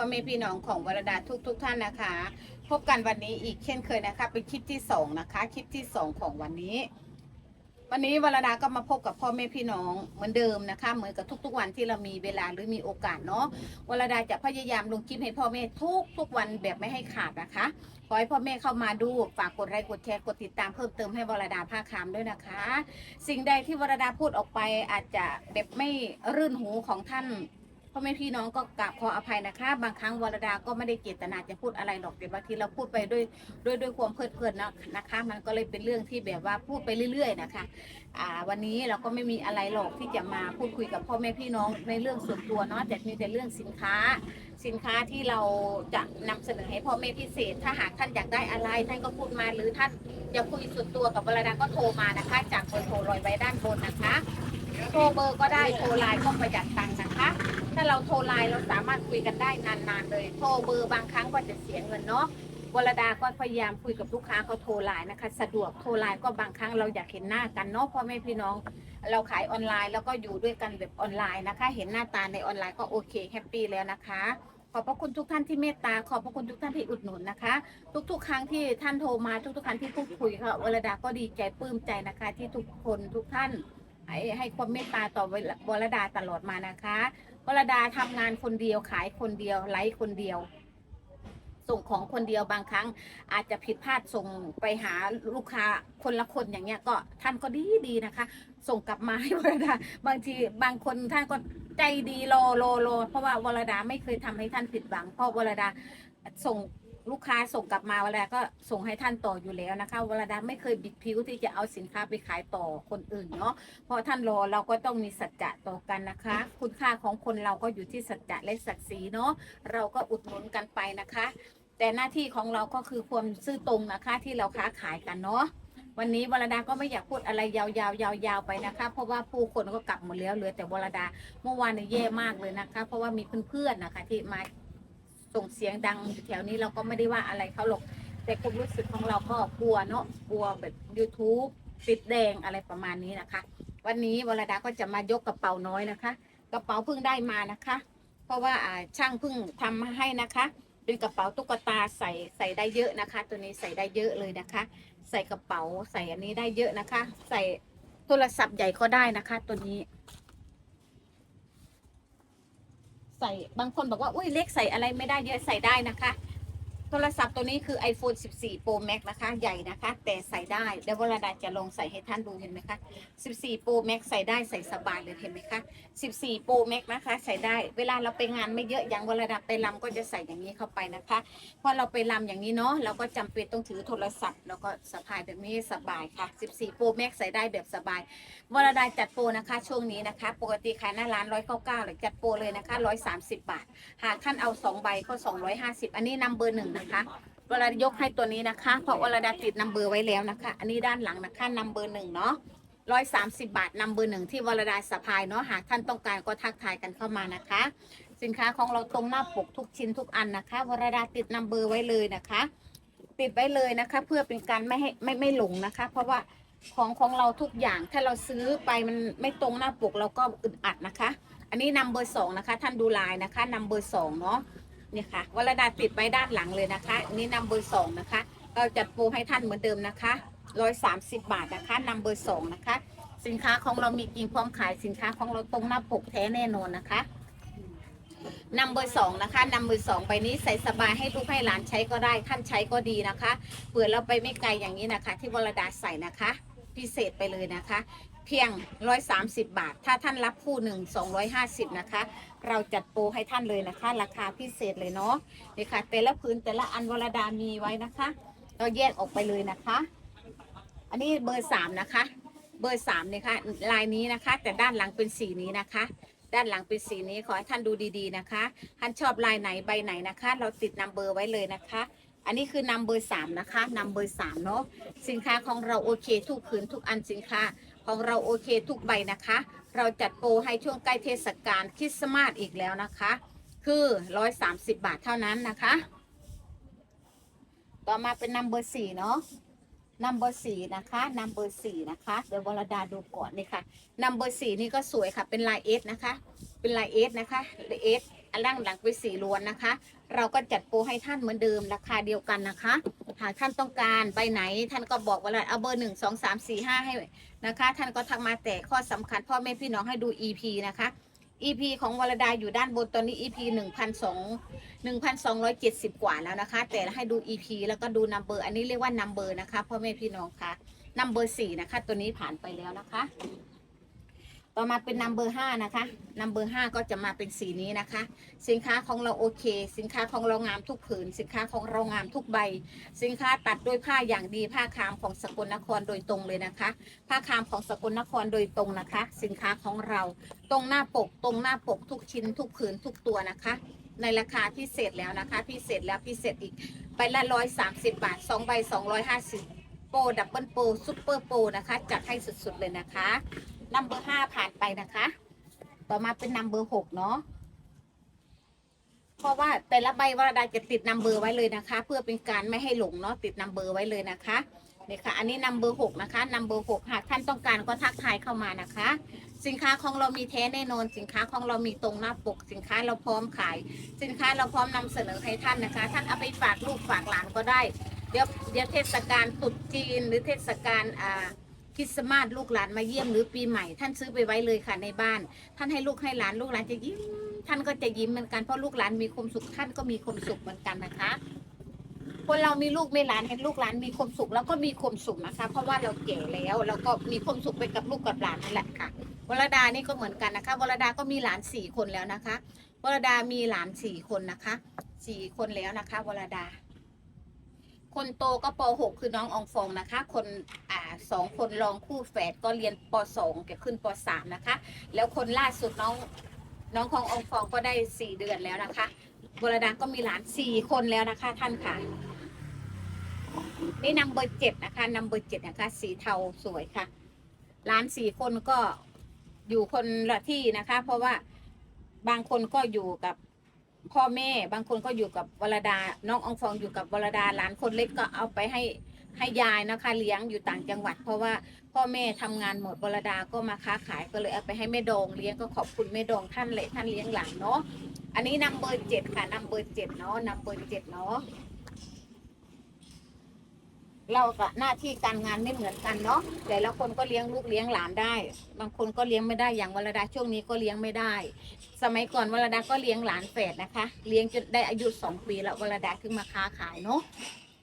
พ่อแม่พี่น้องของวรดาทุกทุกท่านนะคะ พบกันวันนี้อีกเช่นเคยนะคะ เป็นคลิปที่สองนะคะคลิปที่สองของวันนี้ วันนี้วรดาก็มาพบกับพ่อแม่พี่น้องเหมือนเดิมนะคะ เหมือนกับทุก ๆ วันที่เรามีเวลาหรือมีโอกาสเนาะวรดาจะพยายามลงคลิปให้พ่อแม่ทุกทุกวันแบบไม่ให้ขาดนะคะขอให้พ่อแม่เข้ามาดูฝากกดไลค์กดแชร์กดติดตามเพิ่มเติมให้วรดาภาคคำด้วยนะคะ สิ่งใดที่วรดาพูดออกไปอาจจะแบบไม่รื่นหูของท่าน พ่อแม่พี่น้องก็กราบขออภัยนะคะ บางครั้งวรดาก็ไม่ได้เจตนาจะพูดอะไรหรอกแต่บางทีเราพูดไปด้วยด้วยด้วยความเพลิดเพลินนะนะคะ มันก็เลยเป็นเรื่องที่แบบว่าพูดไปเรื่อย ๆ นะคะอ่าวันนี้เราก็ไม่มีอะไรหรอกที่จะมาพูดคุยกับพ่อแม่พี่น้องในเรื่องส่วนตัวเนาะแต่มีแต่เรื่องสินค้า สินค้าที่เราจะนำเสนอให้พ่อแม่พิเศษ ถ้าหากท่านอยากได้อะไรท่านก็พูดมาหรือท่านอยากคุยส่วนตัวกับวรดาก็โทรมานะคะ จากเบอร์โทรลอยไว้ด้านบนนะคะ โทรเบอร์ก็ได้โทรไลน์ก็ประหยัดตังค์นะคะ ถ้าเราโทรไลน์เราสามารถคุยกันได้นานๆเลยโทรเบอร์บางครั้งก็จะเสียเงินเนาะวรดาก็พยายามคุยกับลูกค้าเขาโทรไลน์นะคะ สะดวกโทรไลน์ก็บางครั้งเราอยากเห็นหน้ากันเนาะพ่อแม่พี่น้อง เราขายออนไลน์แล้วก็อยู่ด้วยกันแบบออนไลน์นะคะ เห็นหน้าตาในออนไลน์ก็โอเคแฮปปี้แล้วนะคะขอบพระคุณทุกท่านที่เมตตา ขอบพระคุณทุกท่านที่อุดหนุนนะคะ ทุกๆ ครั้งที่ท่านโทรมาทุกๆ ครั้งที่พูดคุยค่ะวรดาก็ดีใจปลื้มใจนะคะ ที่ทุกคนทุกท่าน ให้ให้ความเมตตาต่อวรดาตลอดมานะคะวรดาทำงานคนเดียวขายคนเดียวไลฟ์คนเดียว ส่งของคนเดียวบางครั้ง อาจจะผิดพลาดส่งไปหาลูกค้าคนละคนอย่างเงี้ยก็ท่านก็ดีดีนะคะ ส่งกลับมาให้วรดา บางทีบางคนท่านก็ใจดีรอรอรอเพราะว่าวรดาไม่เคยทำให้ท่านผิดหวังเพราะวรดาส่ง ลูกค้าส่งกลับมาวรดาก็ส่งให้ท่านต่ออยู่แล้วนะคะวรดาไม่เคยบิดผิวที่จะเอาสินค้าไปขายต่อคนอื่นเนาะเพราะท่านรอเราก็ต้องมีสัจจะต่อกันนะคะ คุณค่าของคนเราก็อยู่ที่สัจจะและศักดิ์ศรีเนาะเราก็อุดหนุนกันไปนะคะ แต่หน้าที่ของเราก็คือความซื่อตรงนะคะที่เราค้าขายกันเนาะวันนี้วรดาก็ไม่อยากพูดอะไรยาวๆยาวๆไปนะคะ เพราะว่าผู้คนก็กลับหมดแล้วเหลือแต่วรดาเมื่อวานเนี่ยแย่มากเลยนะคะ เพราะว่ามีเพื่อนๆนะคะที่มา ส่งเสียงดังอยู่แถวนี้เราก็ไม่ได้ว่าอะไรเขาหรอก แต่ความรู้สึกของเราก็กลัวเนาะกลัวแบบ YouTube ปิดแดงอะไรประมาณนี้นะคะ วันนี้วรดาก็จะมายกกระเป๋าน้อยนะคะ กระเป๋าเพิ่งได้มานะคะ เพราะว่าช่างเพิ่งทำมาให้นะคะเป็นกระเป๋าตุ๊กตาใส่ใส่ได้เยอะนะคะ ตัวนี้ใส่ได้เยอะเลยนะคะ ใส่กระเป๋าใส่อันนี้ได้เยอะนะคะ ใส่โทรศัพท์ใหญ่ก็ได้นะคะ ตัวนี้ ใส่บางคนบอกว่าอุ้ยเลขใส่อะไรไม่ได้เยอะใส่ได้นะคะ โทรศัพท์ตัวนี้คือ iPhone 14 Pro Max นะคะ ใหญ่นะคะ แต่ใส่ได้เดี๋ยววรดาจะลองใส่ให้ท่านดูเห็นไหมคะ 14 Pro Max ใส่ได้ใส่สบายเลยเห็นไหมคะ 14 Pro Max นะคะใส่ได้ เวลาเราไปงานไม่เยอะอย่างวรดาไปลำก็จะใส่อย่างนี้เข้าไปนะคะพอเราไปลำอย่างนี้เนาะเราก็จำเป็นต้องถือโทรศัพท์แล้วก็สะพายแบบนี้สบายค่ะ 14 Pro Max ใส่ได้แบบสบายวรดาจัดโปรนะคะ ช่วงนี้นะคะ ปกติขายหน้าร้าน199หรือจัดโปรเลยนะคะ 130 บาท หากท่านเอา2ใบก็250 อันนี้นำเบอร์หนึ่งนะคะวรดายกให้ตัวนี้นะคะ เพราะวรดาติดนำเบอร์ไว้แล้วนะคะ อันนี้ด้านหลังนะคะนำเบอร์หนึ่งเนาะร้อยสามสิบาทนำเบอร์หนึ่งที่วรดาสะพายเนาะหากท่านต้องการก็ทักทายกันเข้ามานะคะ สินค้าของเราตรงหน้าปกทุกชิ้นทุกอันนะคะวรดาติดนำเบอร์ไว้เลยนะคะ ติดไว้เลยนะคะ เพื่อเป็นการไม่ให้ไม่ไม่หลงนะคะ เพราะว่าของของเราทุกอย่างถ้าเราซื้อไปมันไม่ตรงหน้าปกเราก็อึดอัดนะคะ อันนี้นำเบอร์สองนะคะ ท่านดูลายนะคะนำเบอร์สองเนาะ นี่ค่ะวรดาติดไว้ด้านหลังเลยนะคะอันนี้นำเบอร์สองนะคะเราจัดโปรให้ท่านเหมือนเดิมนะคะร้อยสามสิบบาทนะคะนำเบอร์สองนะคะ สินค้าของเรามีจริงพร้อมขายสินค้าของเราตรงหน้าปกแท้แน่นอนนะคะนำเบอร์สองนะคะนำเบอร์สองใบนี้ใส่สบายให้ลูกให้หลานใช้ก็ได้ท่านใช้ก็ดีนะคะเผื่อเราไปไม่ไกลอย่างนี้นะคะ ที่วรดาใส่นะคะ พิเศษไปเลยนะคะ เพียง 130 บาท ถ้าท่านรับคู่หนึ่ง250 นะคะ เราจัดโปรให้ท่านเลยนะคะ ราคาพิเศษเลยเนาะนี่ค่ะ แต่ละพื้นแต่ละอันวรดามีไว้นะคะ เราแยกออกไปเลยนะคะ อันนี้เบอร์สามนะคะ เบอร์สามเนี่ยค่ะลายนี้นะคะ แต่ด้านหลังเป็นสีนี้นะคะด้านหลังเป็นสีนี้ขอให้ท่านดูดีๆนะคะ ท่านชอบลายไหนใบไหนนะคะ เราติดนัมเบอร์ไว้เลยนะคะ อันนี้คือนัมเบอร์สามนะคะนัมเบอร์สามเนาะ สินค้าของเราโอเคทุกผืนทุกอันสินค้า ของเราโอเคทุกใบนะคะ เราจัดโปรให้ช่วงใกล้เทศกาลคริสต์มาสอีกแล้วนะคะ คือ 130 บาทเท่านั้นนะคะ ต่อมาเป็นนัมเบอร์สี่เนาะนัมเบอร์สี่นะคะนัมเบอร์สี่นะคะ เดี๋ยววรดาดูก่อนนี่ค่ะนัมเบอร์สี่นี่ก็สวยค่ะ เป็นลายเอสนะคะ เป็นลายเอสนะคะเอส อันล่างหลังไปสีล้วนนะคะ เราก็จัดโปรให้ท่านเหมือนเดิมราคาเดียวกันนะคะ หากท่านต้องการใบไหน ท่านก็บอกว่าเอาเบอร์หนึ่งสองสามสี่ห้าให้นะคะ ท่านก็ทักมาแต่ข้อสำคัญพ่อแม่พี่น้องให้ดู EP นะคะ EP ของวรดาอยู่ด้านบนตอนนี้ EP หนึ่งพันสองหนึ่งพันสองร้อยเจ็ดสิบกว่าแล้วนะคะ แต่ให้ดู EP แล้วก็ดูนัมเบอร์อันนี้เรียกว่านัมเบอร์นะคะพ่อแม่พี่น้องคะนัมเบอร์สี่นะคะ ตัวนี้ผ่านไปแล้วนะคะ ต่อมาเป็นนัมเบอร์ห้านะคะนัมเบอร์ห้าก็จะมาเป็นสีนี้นะคะ สินค้าของเราโอเค สินค้าของเรางามทุกผืน สินค้าของเรางามทุกใบ สินค้าตัดด้วยผ้าอย่างดีผ้าคามของสกลนครโดยตรงเลยนะคะ ผ้าคามของสกลนครโดยตรงนะคะ สินค้าของเราตรงหน้าปก ตรงหน้าปกทุกชิ้น ทุกผืนทุกตัวนะคะ ในราคาพิเศษแล้วนะคะ พิเศษแล้วพิเศษอีกใบละร้อยสามสิบบาทสองใบสองร้อยห้าสิบโปรดับเบิลโปรซุปเปอร์โปรนะคะ จัดให้สุดๆเลยนะคะ นัมเบอร์ห้าผ่านไปนะคะ ต่อมาเป็นนัมเบอร์หกเนาะเพราะว่าแต่ละใบวรดาจะติดนัมเบอร์ไว้เลยนะคะ เพื่อเป็นการไม่ให้หลงเนาะติดนัมเบอร์ไว้เลยนะคะเนี่ยค่ะอันนี้นัมเบอร์หกนะคะนัมเบอร์หกหากท่านต้องการก็ทักทายเข้ามานะคะ สินค้าของเรามีแท้แน่นอน สินค้าของเรามีตรงหน้าปก สินค้าเราพร้อมขาย สินค้าเราพร้อมนำเสนอให้ท่านนะคะ ท่านเอาไปฝากลูกฝากหลานก็ได้ เดี๋ยวเดี๋ยวเทศกาลตรุษจีนหรือเทศกาลอ่า คริสต์มาสลูกหลานมาเยี่ยมหรือปีใหม่ ท่านซื้อไปไว้เลยค่ะในบ้าน ท่านให้ลูกให้หลานลูกหลานจะยิ้มท่านก็จะยิ้มเหมือนกันเพราะลูกหลานมีความสุขท่านก็มีความสุขเหมือนกันนะคะ คนเรามีลูกมีหลานเห็นลูกหลานมีความสุขแล้วก็มีความสุขนะคะ เพราะว่าเราแก่แล้วแล้วก็มีความสุขไปกับลูกกับหลานนั่นแหละค่ะวรดานี่ก็เหมือนกันนะคะวรดาก็มีหลานสี่คนแล้วนะคะวรดามีหลานสี่คนนะคะสี่คนแล้วนะคะวรดา คนโตก็ป .6 คือน้องอองฟองนะคะ คนอ่าสองคนรองคู่แฝดก็เรียนป .2 จะขึ้นป .3 นะคะ แล้วคนล่าสุดน้องน้องของอองฟองก็ได้สี่เดือนแล้วนะคะวรดาก็มีหลานสี่คนแล้วนะคะ ท่านค่ะนี่นัมเบอร์เจ็ดนะคะนัมเบอร์เจ็ดนะคะ สีเทาสวยค่ะหลานสี่คนก็อยู่คนละที่นะคะ เพราะว่าบางคนก็อยู่กับ พ่อแม่บางคนก็อยู่กับวรดา น้องอองฟองอยู่กับวรดาหลานคนเล็กก็เอาไปให้ให้ยายนะคะเลี้ยงอยู่ต่างจังหวัด เพราะว่าพ่อแม่ทำงานหมดวรดาก็มาค้าขายก็เลยเอาไปให้แม่ดองเลี้ยงก็ขอบคุณแม่ดองท่านเลยท่านเลี้ยงหลานเนาะอันนี้นัมเบอร์เจ็ดค่ะนัมเบอร์เจ็ดเนาะนัมเบอร์เจ็ดเนาะ เรากับหน้าที่การงานไม่เหมือนกันเนาะแต่ละคนก็เลี้ยงลูกเลี้ยงหลานได้ บางคนก็เลี้ยงไม่ได้อย่างวรดาช่วงนี้ก็เลี้ยงไม่ได้ สมัยก่อนวรดาก็เลี้ยงหลานแฝดนะคะ เลี้ยงจนได้อายุสองปีแล้ววรดาขึ้นมาค้าขายเนาะ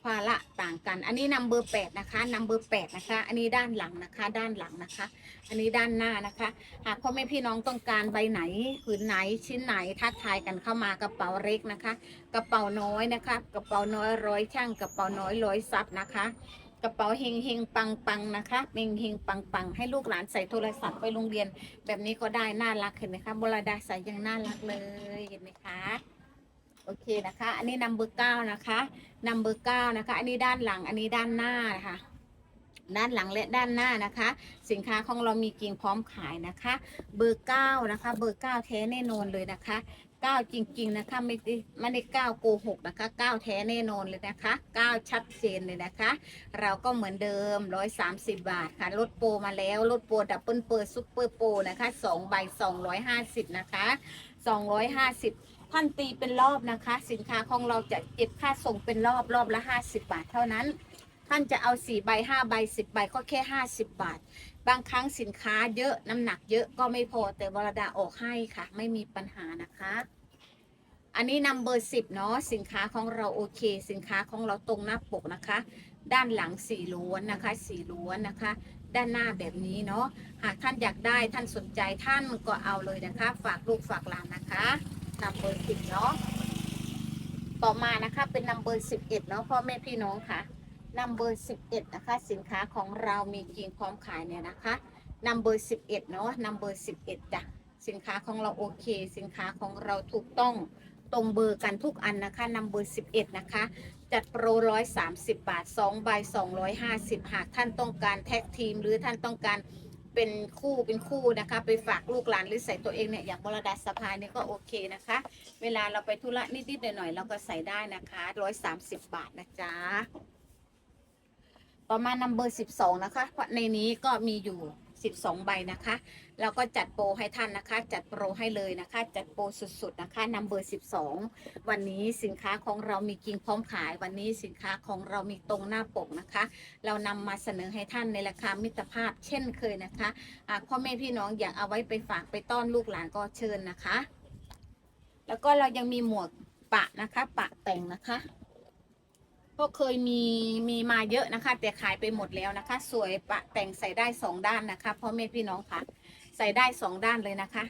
ภาระต่างกัน อันนี้นัมเบอร์แปดนะคะนัมเบอร์แปดนะคะ อันนี้ด้านหลังนะคะ ด้านหลังนะคะ อันนี้ด้านหน้านะคะ หากพ่อแม่พี่น้องต้องการใบไหนผืนไหนชิ้นไหนทักทายกันเข้ามากระเป๋าเล็กนะคะ กระเป๋าน้อยนะคะ กระเป๋าน้อยร้อยช่างกระเป๋าน้อยร้อยซับนะคะกระเป๋าเฮงเฮงปังปังนะคะเฮงเฮงปังปังให้ลูกหลานใส่โทรศัพท์ไปโรงเรียน แบบนี้ก็ได้น่ารักเห็นไหมคะโบรดาใส่ยังน่ารักเลยเห็นไหมคะ โอเคนะคะ อันนี้นัมเบอร์เก้านะคะนัมเบอร์เก้านะคะ อันนี้ด้านหลัง อันนี้ด้านหน้านะคะ ด้านหลังและด้านหน้านะคะ สินค้าของเรามีกิ่งพร้อมขายนะคะ เบอร์เก้านะคะ เบอร์เก้าแท้แน่นอนเลยนะคะเก้าจริง ๆ นะคะไม่ได้ไม่ได้เก้าโกหกนะคะเก้าแท้แน่นอนเลยนะคะเก้าชัดเจนเลยนะคะ เราก็เหมือนเดิม130บบาทค่ะลดโปรมาแล้วลดโปรดับเบิลเปอร์ซุปเปอร์โปรนะคะ2ใบ250นะคะ250 ท่านตีเป็นรอบนะคะ สินค้าของเราจะเก็บค่าส่งเป็นรอบรอบละ 50 บาทเท่านั้น ท่านจะเอา4ใบ5ใบ10ใบก็แค่ 50 บาท บางครั้งสินค้าเยอะน้ำหนักเยอะก็ไม่พอแต่วรดาออกให้ค่ะ ไม่มีปัญหานะคะ อันนี้นัมเบอร์สิบเนาะสินค้าของเราโอเค สินค้าของเราตรงหน้าปกนะคะ ด้านหลังสีล้วนนะคะสีล้วนนะคะด้านหน้าแบบนี้เนาะ หากท่านอยากได้ท่านสนใจท่านก็เอาเลยนะคะ ฝากลูกฝากหลานนะคะ นัมเบอร์สิบเนาะต่อมานะคะเป็นนัมเบอร์สิบเอ็ดเนาะพ่อแม่พี่น้องค่ะนัมเบอร์สิบเอ็ดนะคะสินค้าของเรามีกิ่งพร้อมขายเนี่ยนะคะนัมเบอร์สิบเอ็ดเนาะนัมเบอร์สิบเอ็ดจ้ะสินค้าของเราโอเค สินค้าของเราถูกต้องตรงเบอร์กันทุกอันนะคะนำเบอร์11นะคะจัดโปร130บบาท2ใบ250หากท่านต้องการแท็กทีม หรือท่านต้องการ เป็นคู่เป็นคู่นะคะ ไปฝากลูกหลานหรือใส่ตัวเองเนี่ยอย่างบรดาสะพายเนี่ยก็โอเคนะคะ เวลาเราไปธุระนิดๆหน่อยๆเราก็ใส่ได้นะคะร้อยสามสิบบาทนะจ๊ะต่อมานัมเบอร์12นะคะ เพราะในนี้ก็มีอยู่ 12 ใบนะคะ แล้วก็จัดโปรให้ท่านนะคะ จัดโปรให้เลยนะคะ จัดโปรสุดๆนะคะนัมเบอร์ 12 วันนี้สินค้าของเรามีกิ่งพร้อมขาย วันนี้สินค้าของเรามีตรงหน้าปกนะคะ เรานำมาเสนอให้ท่านในราคามิตรภาพเช่นเคยนะคะอ่าพ่อแม่พี่น้องอยากเอาไว้ไปฝากไปต้อนลูกหลานก็เชิญนะคะ แล้วก็เรายังมีหมวกปะนะคะ ปะแต่งนะคะ ก็เคยมีมีมาเยอะนะคะ แต่ขายไปหมดแล้วนะคะ สวยปะแต่งใส่ได้สองด้านนะคะพ่อแม่พี่น้องค่ะ ใส่ได้สองด้านเลยนะคะ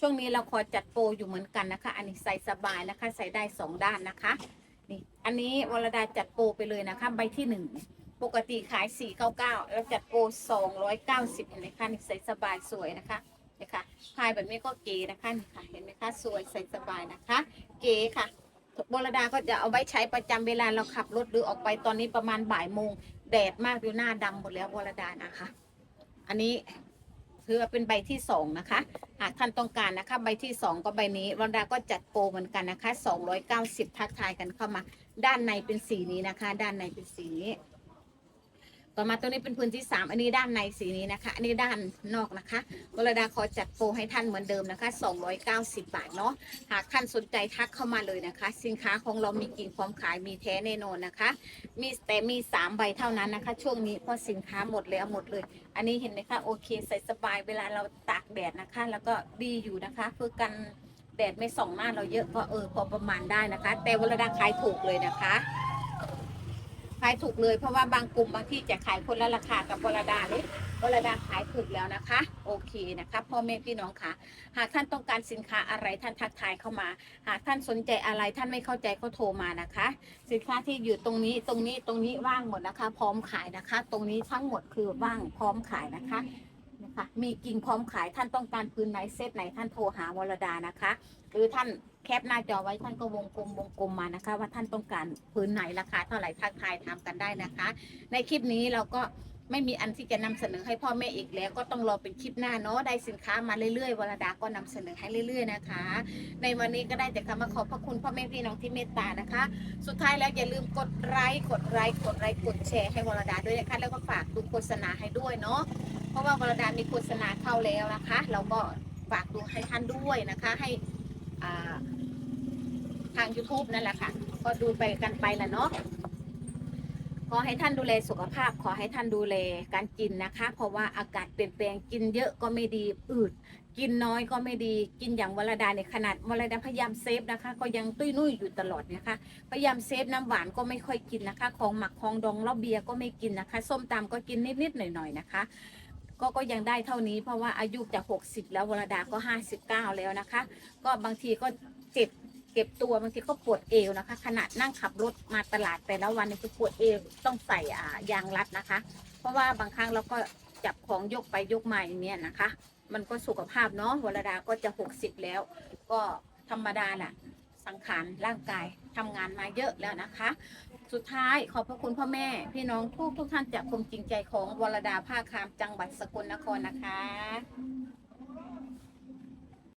ช่วงนี้เราคอยจัดโปรอยู่เหมือนกันนะคะ อันนี้ใส่สบายนะคะ ใส่ได้สองด้านนะคะนี่อันนี้วรดาจัดโปรไปเลยนะคะ ใบที่หนึ่งปกติขาย 499 แล้วจัดโปร 290เห็นไหมคะนี่ใส่สบายสวยนะคะนี่ค่ะพายแบบนี้ก็เก๋นะคะนี่ค่ะเห็นไหมคะสวยใส่สบายนะคะ เก๋ค่ะ บรดาก็จะเอาไว้ใช้ประจำเวลาเราขับรถหรือออกไปตอนนี้ประมาณบ่ายโมงแดดมากดูหน้าดำหมดแล้วบรดานะคะ อันนี้คือเป็นใบที่สองนะคะ หากท่านต้องการนะคะ ใบที่สองก็ใบนี้วรดาก็จัดโปรเหมือนกันนะคะ290ทักทายกันเข้ามา ด้านในเป็นสีนี้นะคะ ด้านในเป็นสีนี้ ต่อมาตัวนี้เป็นพื้นที่สามอันนี้ด้านในสีนี้นะคะ อันนี้ด้านนอกนะคะวรดาขอจัดโปรให้ท่านเหมือนเดิมนะคะ 290 บาทเนาะ หากท่านสนใจทักเข้ามาเลยนะคะ สินค้าของเรามีกิ่งพร้อมขายมีแท้แน่นอนนะคะ มีแต่มีสามใบเท่านั้นนะคะ ช่วงนี้เพราะสินค้าหมดแล้วหมดเลย อันนี้เห็นไหมคะโอเคใส่สบายเวลาเราตากแดดนะคะ แล้วก็ดีอยู่นะคะเพื่อกันแดดไม่ส่องหน้าเราเยอะก็เออพอประมาณได้นะคะ แต่วรดาขายถูกเลยนะคะายถูกเลยเพราะว่าบางกลุ่มบางที่จะขายคนละราคากับวรดาเลยวรดาขายถูกแล้วนะคะ โอเคนะคะพ่อแม่พี่น้องค่ะ หากท่านต้องการสินค้าอะไรท่านทักทายเข้ามา หากท่านสนใจอะไรท่านไม่เข้าใจก็โทรมานะคะ สินค้าที่อยู่ตรงนี้ตรงนี้ตรงนี้ว่างหมดนะคะ พร้อมขายนะคะ ตรงนี้ทั้งหมดคือว่างพร้อมขายนะคะนะคะมีกิ่งพร้อมขายท่านต้องการพื้นไหนเซตไหนท่านโทรหาวรดานะคะ รือท่านแคปหน้าจอไว้ท่านก็วงกลมวงกลมมานะคะ ว่าท่านต้องการพื้นไหนราคาเท่าไหร่ทักทายถามกันได้นะคะ ในคลิปนี้เราก็ไม่มีอันที่จะนำเสนอให้พ่อแม่อีกแล้ว ก็ต้องรอเป็นคลิปหน้าเนาะได้สินค้ามาเรื่อยๆวรดาก็นำเสนอให้เรื่อยๆนะคะ ในวันนี้ก็ได้แต่คำมาขอบพระคุณพ่อแม่พี่น้องที่เมตตานะคะ สุดท้ายแล้วอย่าลืมกดไลค์กดไลค์กดไลค์กดแชร์ให้วรดาด้วยนะคะแล้วก็ฝากดูโฆษณาให้ด้วยเนาะเพราะว่าวรดามีโฆษณาเข้าแล้วนะคะ เราก็ฝากดูให้ท่านด้วยนะคะ ให้ ทาง YouTube นั่นแหละค่ะ ก็ดูไปกันไปแหละเนาะขอให้ท่านดูแลสุขภาพ ขอให้ท่านดูแลการกินนะคะ เพราะว่าอากาศเปลี่ยนแปลงกินเยอะก็ไม่ดีอืด กินน้อยก็ไม่ดีกินอย่างวรดาในขนาดวรดาพยายามเซฟนะคะ ก็ยังตุ้ยนุ่ยอยู่ตลอดนะคะ พยายามเซฟน้ำหวานก็ไม่ค่อยกินนะคะ ของหมักของดองเหล้าเบียร์ก็ไม่กินนะคะ ส้มตำก็กินนิดๆหน่อยๆนะคะ ก็ก็ยังได้เท่านี้เพราะว่าอายุจะ60 แล้ววรดาก็ 59 แล้วนะคะ ก็บางทีก็เจ็บเก็บตัวบางทีก็ปวดเอวนะคะ ขนาดนั่งขับรถมาตลาดแต่ละวันนี่คือปวดเอวต้องใส่อ่ายางรัดนะคะ เพราะว่าบางครั้งเราก็จับของยกไปยกมาอย่างเนี้ยนะคะ มันก็สุขภาพเนาะวรดาก็จะหกสิบแล้ว ก็ธรรมดาแหละสังขารร่างกายทำงานมาเยอะแล้วนะคะ สุดท้ายขอบพระคุณพ่อแม่ พี่น้องทุกทุกท่านจากความจริงใจของวรดาภาคามจังหวัดสกลนครนะคะ